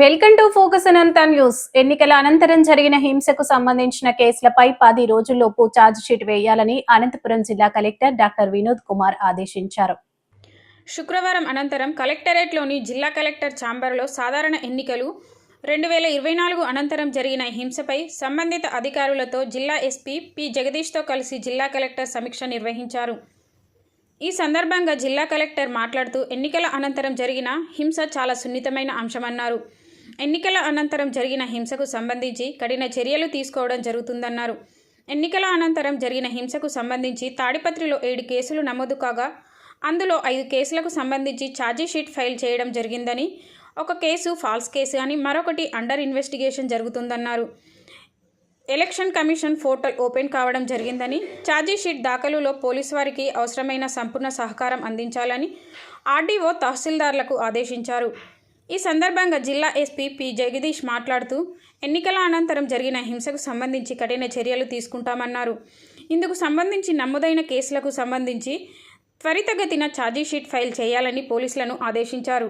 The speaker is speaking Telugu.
Welcome to focus Anantha news. ఎన్నికల అనంతరం జరిగిన హింసకు సంబంధించిన కేసులపై పది రోజుల్లోపు ఛార్జ్ షీట్ వేయాలని అనంతపురం జిల్లా కలెక్టర్ డాక్టర్ వినోద్ కుమార్ ఆదేశించారు. శుక్రవారం అనంతరం కలెక్టరేట్లోని జిల్లా కలెక్టర్ ఛాంబర్లో సాధారణ ఎన్నికలు రెండు వేల ఇరవై నాలుగు అనంతరం జరిగిన హింసపై సంబంధిత అధికారులతో జిల్లా ఎస్పీ పి జగదీష్తో కలిసి జిల్లా కలెక్టర్ సమీక్ష నిర్వహించారు. ఈ సందర్భంగా జిల్లా కలెక్టర్ మాట్లాడుతూ ఎన్నికల అనంతరం జరిగిన హింస చాలా సున్నితమైన అంశమన్నారు. ఎన్నికల అనంతరం జరిగిన హింసకు సంబంధించి కఠిన చర్యలు తీసుకోవడం జరుగుతుందన్నారు. ఎన్నికల అనంతరం జరిగిన హింసకు సంబంధించి తాడిపత్రిలో ఏడు కేసులు నమోదు కాగా అందులో ఐదు కేసులకు సంబంధించి ఛార్జీషీట్ ఫైల్ చేయడం జరిగిందని ఒక కేసు ఫాల్స్ కేసు అని మరొకటి అండర్ ఇన్వెస్టిగేషన్ జరుగుతుందన్నారు. ఎలక్షన్ కమిషన్ పోర్టల్ ఓపెన్ కావడం జరిగిందని ఛార్జీషీట్ దాఖలులో పోలీసు వారికి అవసరమైన సంపూర్ణ సహకారం అందించాలని ఆర్డీఓ తహసీల్దార్లకు ఆదేశించారు. ఈ సందర్భంగా జిల్లా ఎస్పీ పి జగదీష్ మాట్లాడుతూ ఎన్నికల అనంతరం జరిగిన హింసకు సంబంధించి కఠిన చర్యలు తీసుకుంటామన్నారు. ఇందుకు సంబంధించి నమోదైన కేసులకు సంబంధించి త్వరితగతిన ఛార్జీషీట్ ఫైల్ చేయాలని పోలీసులను ఆదేశించారు.